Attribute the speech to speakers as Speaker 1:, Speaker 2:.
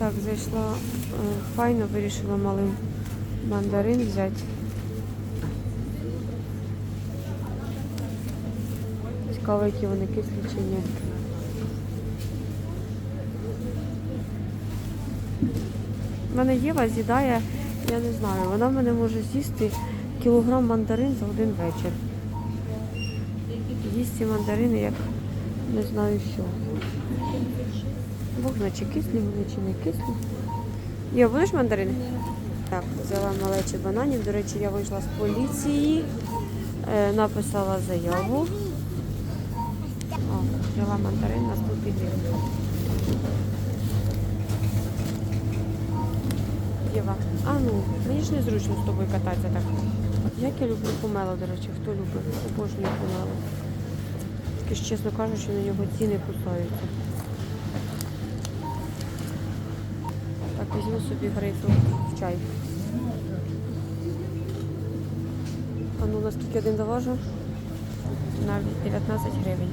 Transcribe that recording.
Speaker 1: Так, зайшла е, файно, вирішила малим мандарин взяти. Цікаво, які вони кислі чи ні. У мене Єва з'їдає, я не знаю, вона в мене може з'їсти кілограм мандарин за один вечір. Їсть ці мандарини як не знаю що. Бог знає, чи кислі вони, чи не кислі. Є, будеш мандарини? Так, взяла малечі бананів. До речі, я вийшла з поліції, е, написала заяву. О, взяла мандарин на 100 гривень. Єва, а ну, мені ж незручно з тобою кататися так. Як я люблю помело, до речі, хто любить? Обожнюю помело. Тільки ж, чесно кажучи, на нього ціни кусаються. Так, візьму собі грейпфрут в чай. А ну наскільки один довожу? Навіть 19 гривень.